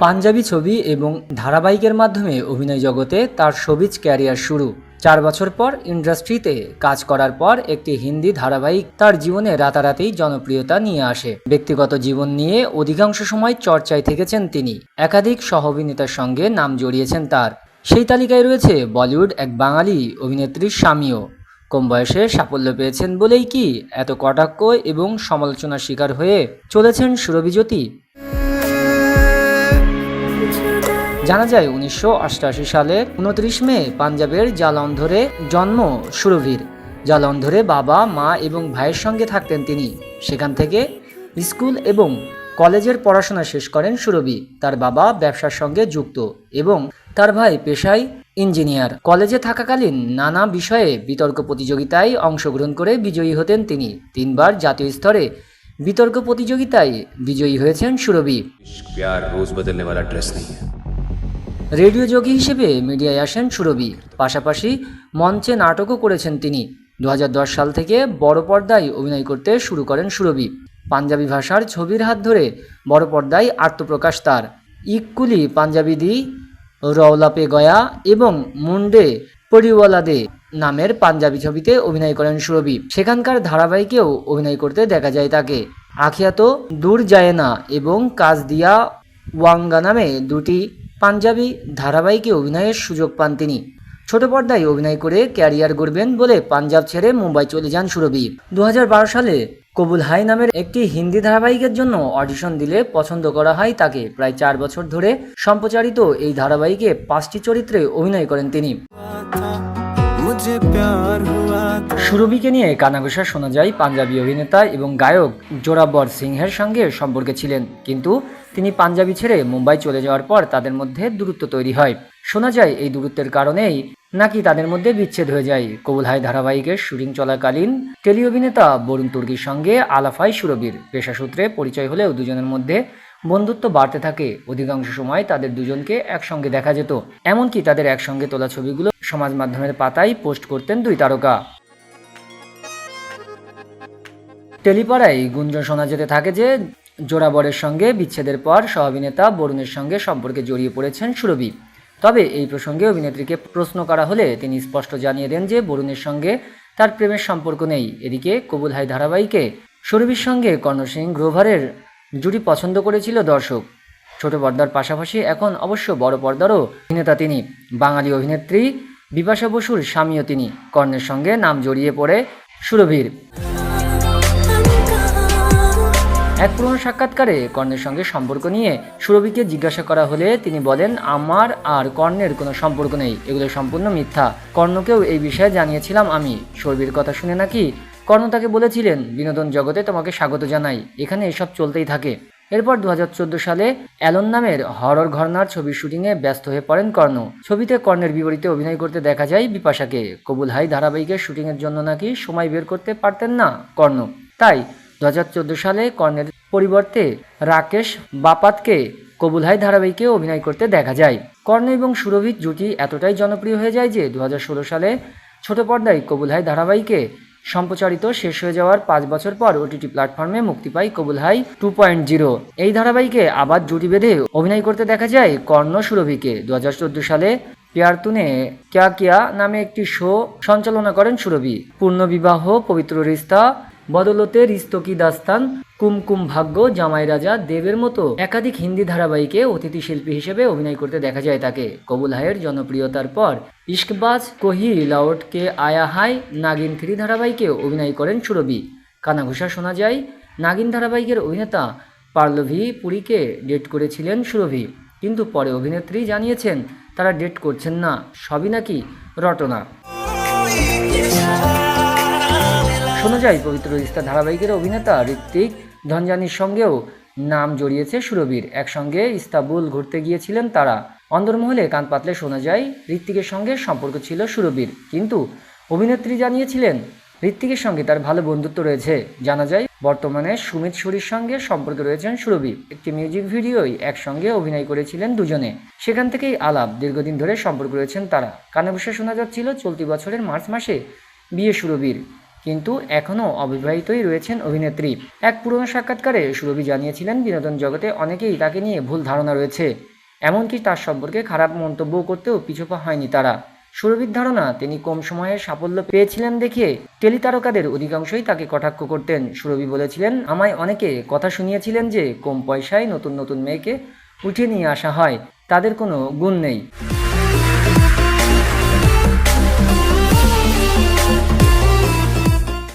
পাঞ্জাবি ছবি এবং ধারাবাহিকের মাধ্যমে অভিনয় জগতে তার সবিজ ক্যারিয়ার শুরু। চার বছর পর ইন্ডাস্ট্রিতে কাজ করার পর একটি হিন্দি ধারাবাহিক তার জীবনে রাতারাতেই জনপ্রিয়তা নিয়ে আসে। ব্যক্তিগত জীবন নিয়ে অধিকাংশ সময় চর্চায় থেকেছেন তিনি। একাধিক সহ অভিনেতার সঙ্গে নাম জড়িয়েছেন তার। সেই তালিকায় রয়েছে বলিউড এক বাঙালি অভিনেত্রীর স্বামীও কম বয়সে সাফল্য পেয়েছেন বলেই কি এত কটাক্ষ এবং সমালোচনার শিকার হয়ে চলেছেন সুরভিজ্যোতি জানা যায়, উনিশশো অষ্টআশি সালের উনত্রিশ মে পাঞ্জাবের জালন্ধরে জন্ম সুরভীর। জালন্ধরে বাবা, মা এবং ভাইয়ের সঙ্গে থাকতেন তিনি। সেখান থেকে স্কুল এবং কলেজের পড়াশোনা শেষ করেন সুরভি। তার বাবা ব্যবসার সঙ্গে যুক্ত এবং তার ভাই পেশায় ইঞ্জিনিয়ার। কলেজে থাকাকালীন নানা বিষয়ে বিতর্ক প্রতিযোগিতায় অংশগ্রহণ করে বিজয়ী হতেন তিনি। তিনবার জাতীয় স্তরে বিতর্ক প্রতিযোগিতায় বিজয়ী হয়েছেন সুরভি। রেডিও যোগী হিসেবে মিডিয়ায় আসেন সুরভি। পাশাপাশি মঞ্চে নাটকও করেছেন তিনি। দু হাজার দশ সাল থেকে বড় পর্দায় অভিনয় করতে শুরু করেন সুরভি। পাঞ্জাবি ভাষার ছবির হাত ধরে বড় পর্দায় আত্মপ্রকাশ তার। ইকুলি পাঞ্জাবি দি, রওলা পে গয়া এবং মুন্ডে পরিওয়ালা দে নামের পাঞ্জাবি ছবিতে অভিনয় করেন সুরভি। সেখানকার ধারাবাহিকেও অভিনয় করতে দেখা যায় তাকে। আখিয়াতো, দূর যায় না এবং কাজ দিয়া ওয়াঙ্গা নামে দুটি পাঞ্জাবি ধারাবাহিকে অভিনয়ের সুযোগ পান তিনি। ছোট পর্দায় অভিনয় করে ক্যারিয়ার গড়বেন বলে পাঞ্জাব ছেড়ে মুম্বাই চলে যান সুরভি। দু হাজার বারো সালে কবুল হাই নামের একটি হিন্দি ধারাবাহিকের জন্য অডিশন দিলে পছন্দ করা হয় তাকে। প্রায় চার বছর ধরে সম্প্রচারিত এই ধারাবাহিকে পাঁচটি চরিত্রে অভিনয় করেন তিনি। সুরভিকে নিয়ে কানাঘোষা শোনা যায় পাঞ্জাবি অভিনেতা এবং গায়ক জোরাবর সিংহের সঙ্গে সম্পর্কে ছিলেন। কিন্তু তিনি পাঞ্জাবি ছেড়ে মুম্বাই চলে যাওয়ার পর তাদের মধ্যে দূরত্ব তৈরি হয়। শোনা যায় এই দূরত্বের কারণেই নাকি তাদের মধ্যে বিচ্ছেদ হয়ে যায়। কবুল হাই ধারাবাহিকের শুটিং চলাকালীন টেলি অভিনেতা বরুণ তুর্কির সঙ্গে আলাফাই সুরভির। পেশাসূত্রে পরিচয় হলেও দুজনের মধ্যে বন্ধুত্ব বাড়তে থাকে, অধিকাংশ সময় তাদের দুজনকে একসঙ্গে দেখা যেত। এমনকি তাদের একসঙ্গে তোলা ছবিগুলো সমাজ মাধ্যমের পাতায় পোস্ট করতেন দুই তারকা। টেলিপাড়ায় গুঞ্জন শোনা যেতে থাকে যে, জোড়াবরের সঙ্গে বিচ্ছেদের পর সহ অভিনেতা বরুণের সঙ্গে সম্পর্কে জড়িয়ে পড়েছেন সুরভি। তবে এই প্রসঙ্গে অভিনেত্রীকে প্রশ্ন করা হলে তিনি স্পষ্ট জানিয়ে দেন যে, বরুণের সঙ্গে তার প্রেমের সম্পর্ক নেই। এদিকে কবুল হাই ধারাবাহিকে সুরভির সঙ্গে কর্ণ সিং গ্রোভারের জুটি পছন্দ করেছিল দর্শক। ছোট পর্দার পাশাপাশি এখন অবশ্য বড় পর্দারও অভিনেতা তিনি। বাঙালি অভিনেত্রী বিপাশা বসুর স্বামীও তিনি। কর্ণের সঙ্গে নাম জড়িয়ে পড়ে সুরভীর। এক পুরনো সাক্ষাৎকারে কর্ণের সঙ্গে সম্পর্ক নিয়ে সুরভিকে জিজ্ঞাসা করা হলে তিনি বলেন, আমার আর কর্ণের কোনো সম্পর্ক নেই। এগুলো সম্পূর্ণ মিথ্যা। কর্ণকেও এই বিষয়ে জানিয়েছিলাম আমি। সুরভির কথা শুনে নাকি কর্ণ তাকে বলেছিলেন, বিনোদন জগতে তোমাকে স্বাগত জানাই। এখানে এসব চলতেই থাকে। এরপর দু হাজার চোদ্দ সালে অ্যালন নামের হরর ঘরনার ছবির শুটিংয়ে ব্যস্ত হয়ে পড়েন কর্ণ। ছবিতে কর্ণের বিপরীতে অভিনয় করতে দেখা যায় বিপাশাকে। কবুল হাই ধারাবাহিকের শুটিংয়ের জন্য নাকি সময় বের করতে পারতেন না কর্ণ। তাই দু হাজার চোদ্দ সালে কর্ণের পরিবর্তে রাকেশ বাপাতকে কবুল হাই ধারাবাহিকে অভিনয় করতে দেখা যায়। কর্ণ এবং সুরভিত জুটি এতটাই জনপ্রিয় হয়ে যায় যে দু হাজার ষোলো সালে ছোট পর্দায় কবুল হাই ধারাবাহিকে সম্প্রচারিত শেষ হয়ে যাওয়ার পাঁচ বছর পর ওটিটি প্ল্যাটফর্মে মুক্তি পায় কবুল হাই টু পয়েন্ট জিরো। এই ধারাবাহিকে আবার জুটি বেঁধে অভিনয় করতে দেখা যায় কর্ণ সুরভিকে। দু হাজার চোদ্দ সালে পিয়ারতুনে ক্যা কিয়া নামে একটি শো সঞ্চালনা করেন সুরভি। পূর্ণ বিবাহ, পবিত্র রিস্তা, বদলতে রিস্তকি দাস্তান কুমকুম ভাগ্য, জামাই রাজা, দেবের মতো একাধিক হিন্দি ধারাবাহিকে অতিথি শিল্পী হিসেবে অভিনয় করতে দেখা যায় তাকে। কবুল হাইয়ের জনপ্রিয়তার পর ইস্কবাজ কোহি লাউট কে আয়া হাই, নাগিন থ্রি ধারাবাহিকে অভিনয় করেন সুরভি। কানাঘুষা শোনা যায়, নাগিন ধারাবাহিকের অভিনেতা পার্লভি পুরীকে ডেট করেছিলেন সুরভি। কিন্তু পরে অভিনেত্রী জানিয়েছেন, তারা ডেট করছেন না, সবই নাকি রটনা। শোনা যায় পবিত্র রিস্তা ধারাবাহিকের অভিনেতা ঋত্বিক ধনজানির সঙ্গেও নাম জড়িয়েছে সুরভির। একসঙ্গে ইস্তাবুল ঘুরতে গিয়েছিলেন তারা। অন্দরমহলে কান পাতলে শোনা যায়, ঋত্বিকের সঙ্গে সম্পর্ক ছিল সুরভির। কিন্তু অভিনেত্রী জানিয়েছিলেন, ঋত্বিকের সঙ্গে তার ভালো বন্ধুত্ব রয়েছে। জানা যায়, বর্তমানে সুমিত সুরির সঙ্গে সম্পর্কে রয়েছেন সুরভি একটি মিউজিক ভিডিওই একসঙ্গে অভিনয় করেছিলেন দুজনে। সেখান থেকেই আলাপ। দীর্ঘদিন ধরে সম্পর্ক রয়েছেন তারা। কানে বসে শোনা যাচ্ছিল, চলতি বছরের মার্চ মাসে বিয়ে সুরভির। কিন্তু এখনও অবিবাহিতই রয়েছেন অভিনেত্রী। এক পুরনো সাক্ষাৎকারে সুরভি জানিয়েছিলেন, বিনোদন জগতে অনেকেই তাকে নিয়ে ভুল ধারণা রয়েছে। এমনকি তার সম্পর্কে খারাপ মন্তব্য করতেও পিছুপা হয়নি তারা। সুরভির ধারণা, তিনি কম সময়ে সাফল্য পেয়েছিলেন দেখে টেলিতারকাদের অধিকাংশই তাকে কটাক্ষ করতেন। সুরভি বলেছিলেন, আমায় অনেকে কথা শুনিয়েছিলেন যে কম পয়সায় নতুন নতুন মেয়েকে উঠিয়ে নিয়ে আসা হয়। তাদের কোনো গুণ নেই।